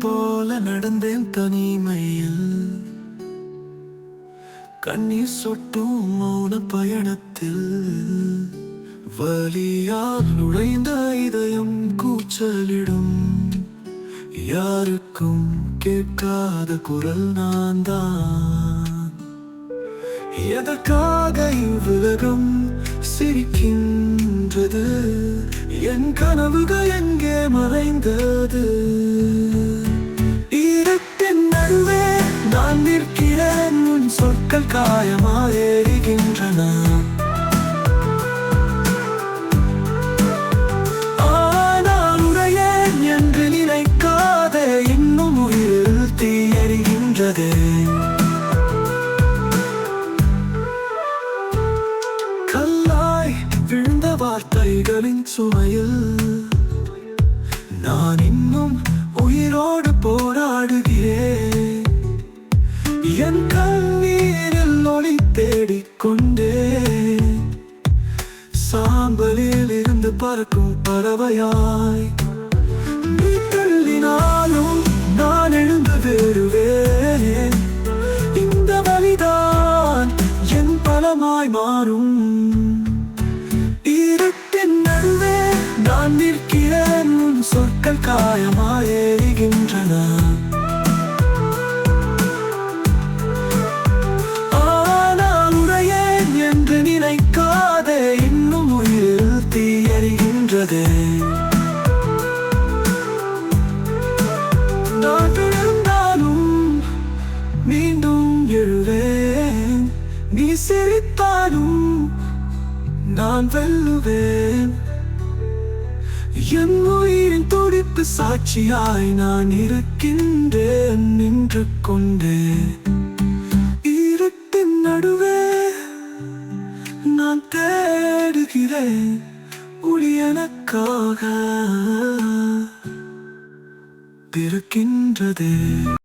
போல நடந்தேன் தனிமையில். கண்ணீர் சொட்டும் மௌன பயணத்தில். வலியால் நுழைந்த இதயம் கூச்சலிடும். யாருக்கும் கேட்காத குரல் நான் தான் எதற்காக இவ்வுலகம் சிரிக்கின்றது? என் கனவுகள் எங்கே மறைந்தது? சொற்கள் ஆனால் உடையேன் என்று நினைக்காதே இன்னும் உயிரில் தீ கல்லாய் விழுந்த வார்த்தைகளின் சுமையில் நான் இன்னும் உயிரோடு போராடுகிறேன். என் பறக்கும் பறவையாய். நீ தள்ளினாலும் நான் எழுந்து வேறுவேன். இந்த வழிதான் என் பலமாய் மாறும். இருட்டின் நடுவே நான் நிற்கிறேன். சொற்கள் காயமாய் நீ சிரித்தாலும் நான் வெல்லுவேன். என் உயிரின் துடிப்பு சாட்சியாய் நான் இருக்கின்றேன் நின்று கொண்டே. இருட்டின் நடுவே நான் தேடுகிறேன் ஒளியனக்காக பிறக்கின்றதே.